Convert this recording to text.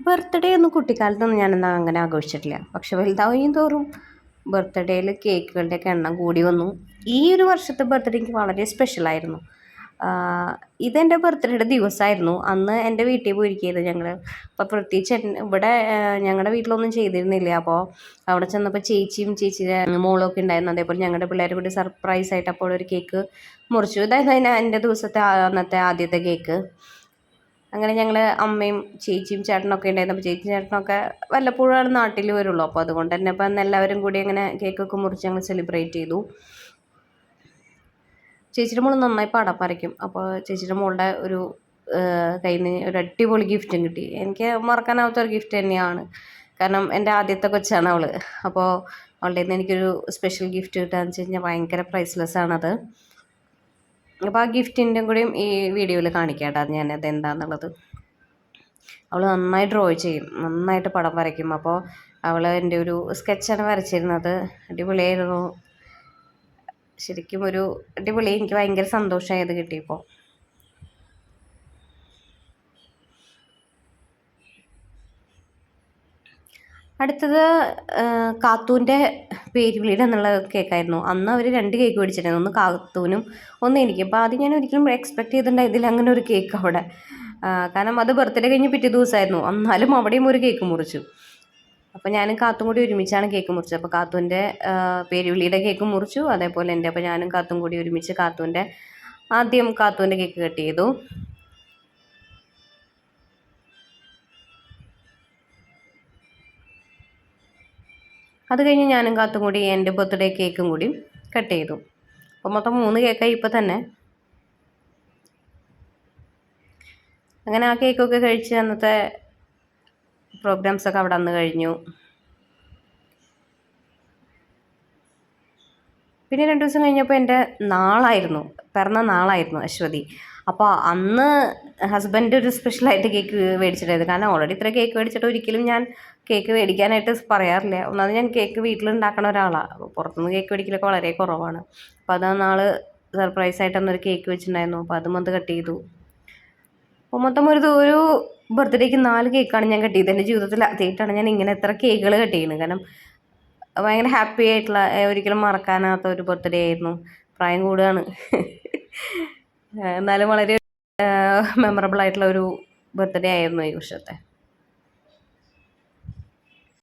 Birthday ഒന്നും കുട്ടിക്കാലത്തൊന്നും ഞാനെന്താ അങ്ങനെ ആഘോഷിച്ചിട്ടില്ല. പക്ഷെ വലുതാവുകയും തോറും ബർത്ത്ഡേയിൽ കേക്കുകളുടെയൊക്കെ എണ്ണം കൂടി വന്നു. ഈ ഒരു വർഷത്തെ ബർത്ത്ഡേ എനിക്ക് വളരെ സ്പെഷ്യലായിരുന്നു ഇതെന്റെ ബർത്ത്ഡേയുടെ ദിവസമായിരുന്നു. അന്ന് എന്റെ വീട്ടിൽ പോയിരിക്കുന്നത് ഞങ്ങൾ അപ്പോൾ പ്രത്യേകിച്ച് ഇവിടെ ഞങ്ങളുടെ വീട്ടിലൊന്നും ചെയ്തിരുന്നില്ല. അപ്പോൾ അവിടെ ചെന്നപ്പോൾ ചേച്ചിയും ചേച്ചിയുടെ മോളൊക്കെ ഉണ്ടായിരുന്നു. അതേപോലെ ഞങ്ങളുടെ പിള്ളേർ കൂടി സർപ്രൈസ് ആയിട്ട് അപ്പോൾ ഒരു കേക്ക് മുറിച്ചു. ഇതായിരുന്നു എന്റെ ദിവസത്തെ അന്നത്തെ ആദ്യത്തെ കേക്ക് അങ്ങനെ ഞങ്ങൾ അമ്മയും ചേച്ചിയും ചേട്ടനൊക്കെ ഉണ്ടായിരുന്നു. അപ്പോൾ ചേച്ചിയും ചേട്ടനൊക്കെ വല്ലപ്പോഴാണ് നാട്ടിൽ വരുള്ളൂ. അപ്പോൾ അതുകൊണ്ട് തന്നെ ഇപ്പം അന്ന് എല്ലാവരും കൂടി അങ്ങനെ കേക്കൊക്കെ മുറിച്ച് ഞങ്ങൾ സെലിബ്രേറ്റ് ചെയ്തു. ചേച്ചിയുടെ മോൾ നന്നായി പാടാൻ പറിക്കും അപ്പോൾ ചേച്ചിയുടെ മോളുടെ ഒരു കയ്യിൽ നിന്ന് ഒരു അടിപൊളി ഗിഫ്റ്റും കിട്ടി. എനിക്ക് മറക്കാനാവാത്ത ഒരു ഗിഫ്റ്റ് തന്നെയാണ്. കാരണം എന്റെ ആദ്യത്തെ കൊച്ചാണ് അവൾ അപ്പോൾ അവളുടെ നിന്ന് എനിക്കൊരു സ്പെഷ്യൽ ഗിഫ്റ്റ് കിട്ടുകയെന്ന് വെച്ച് കഴിഞ്ഞാൽ ഭയങ്കര പ്രൈസ്ലെസ് ആണത്. അപ്പോൾ ആ ഗിഫ്റ്റിന്റെ കൂടെയും ഈ വീഡിയോയിൽ കാണിക്കാം ഞാൻ അത് അവൾ നന്നായി ഡ്രോ ചെയ്യും. നന്നായിട്ട് പടം വരയ്ക്കും. അപ്പോൾ അവൾ എന്റെ ഒരു സ്കെച്ചാണ് വരച്ചിരുന്നത്. അടിപൊളിയായിരുന്നു. ശരിക്കും ഒരു അടിപൊളി. എനിക്ക് ഭയങ്കര സന്തോഷമായി അത് കിട്ടിയപ്പോൾ അടുത്തത് കാത്തൂന്റെ പേര് വിളിയുടെ എന്നുള്ള കേക്കായിരുന്നു. അന്ന് അവർ രണ്ട് കേക്ക് മേടിച്ചിട്ടുണ്ടായിരുന്നു. ഒന്ന് കാത്തൂനും ഒന്ന് എനിക്ക്. അപ്പോൾ അത് ഞാൻ ഒരിക്കലും എക്സ്പെക്ട് ചെയ്തിട്ടുണ്ടായിരുന്നില്ല അങ്ങനെ ഒരു കേക്ക് അവിടെ. കാരണം അത് ബർത്ത്ഡേ കഴിഞ്ഞ് പിറ്റേ ദിവസമായിരുന്നു. എന്നാലും അവിടെയും ഒരു കേക്ക് മുറിച്ചു. അപ്പോൾ ഞാനും കാത്തും കൂടി ഒരുമിച്ചാണ് കേക്ക് മുറിച്ചത്. അപ്പോൾ കാത്തുവിന്റെ പേരുവിളിയുടെ കേക്ക് മുറിച്ചു. അതേപോലെ എന്റെ അപ്പോൾ ഞാനും കാത്തും കൂടി ഒരുമിച്ച് കാത്തുവിന്റെ ആദ്യം കാത്തുവിന്റെ കേക്ക് കട്ട് ചെയ്തു. അത് കഴിഞ്ഞ് ഞാനും കാത്തും കൂടി എന്റെ ബർത്ത്ഡേ കേക്കും കൂടി കട്ട് ചെയ്തു. അപ്പോൾ മൊത്തം മൂന്ന് കേക്കായി ഇപ്പോൾ തന്നെ. അങ്ങനെ ആ കേക്കൊക്കെ കഴിച്ച് അന്നത്തെ പ്രോഗ്രാംസൊക്കെ അവിടെ അന്ന് കഴിഞ്ഞു. പിന്നെ രണ്ട് ദിവസം കഴിഞ്ഞപ്പോൾ എന്റെ നാളായിരുന്നു പിറന്ന നാളായിരുന്നു അശ്വതി. അപ്പോൾ അന്ന് ഹസ്ബൻഡ് ഒരു സ്പെഷ്യലായിട്ട് കേക്ക് മേടിച്ചിട്ടായിരുന്നു കാരണം ഓൾറെഡി ഇത്ര കേക്ക് മേടിച്ചിട്ട് ഒരിക്കലും ഞാൻ കേക്ക് മേടിക്കാനായിട്ട് പറയാറില്ല. ഒന്നാമത് ഞാൻ കേക്ക് വീട്ടിലുണ്ടാക്കണ ഒരാളാണ് പുറത്തുനിന്ന് കേക്ക് മേടിക്കലൊക്കെ വളരെ കുറവാണ്. അപ്പോൾ അതാ നാൾ സർപ്രൈസായിട്ട് അന്നൊരു കേക്ക് വെച്ചിട്ടുണ്ടായിരുന്നു. അപ്പോൾ അതും അത് കട്ട് ചെയ്തു. അപ്പോൾ മൊത്തം ഒരു ഒരു ബർത്ത്ഡേക്ക് നാല് കേക്കാണ് ഞാൻ കട്ട് ചെയ്തത്. എന്റെ ജീവിതത്തിൽ ആദ്യമായിട്ടാണ് ഞാൻ ഇങ്ങനെ എത്ര കേക്കുകൾ കട്ട് ചെയ്യുന്നത്. കാരണം ഭയങ്കര ഹാപ്പി ആയിട്ടുള്ള ഒരിക്കലും മറക്കാനാത്ത ഒരു ബർത്ത്ഡേ ആയിരുന്നു. പ്രായം കൂടുകയാണ്. എന്നാലും വളരെ മെമ്മറബിൾ ആയിട്ടുള്ള ഒരു ബർത്ത്ഡേ ആയിരുന്നു ഈ വർഷത്തെ.